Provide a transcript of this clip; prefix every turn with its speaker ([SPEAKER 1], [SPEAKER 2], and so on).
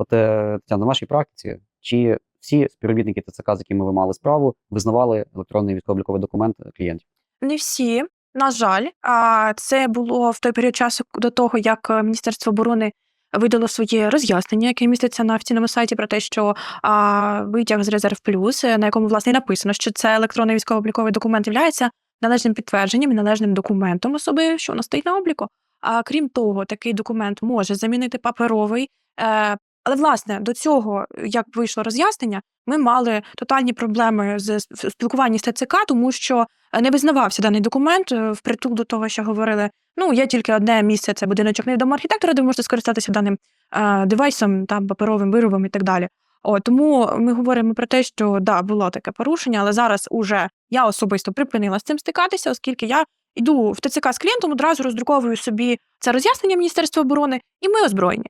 [SPEAKER 1] От е, Тетяна, на вашій практиці, чи всі співробітники ТЦК, з якими ви мали справу, визнавали електронний військово-обліковий документ клієнтів?
[SPEAKER 2] Не всі, на жаль, а це було в той період часу до того, як е, Міністерство оборони видало своє роз'яснення, яке міститься на офіційному сайті про те, що а, витяг з резерв плюс, е, на якому власне і написано, що це електронний військово-обліковий документ є належним підтвердженням і належним документом особи, що воно стоїть на обліку. А крім того, такий документ може замінити паперовий. Але власне до цього, як вийшло роз'яснення, ми мали тотальні проблеми з спілкуванні з ТЦК, тому що е, не визнавався даний документ е, впритул до того, що говорили. Ну, є тільки одне місце, це будиночок невідомого архітектора, де ви можете скористатися даним е, девайсом, там паперовим виробом і так далі. О, тому ми говоримо про те, що да, було таке порушення, але зараз уже я особисто припинила з цим стикатися, оскільки я йду в ТЦК з клієнтом, одразу роздруковую собі це роз'яснення Міністерства оборони, і ми озброєні.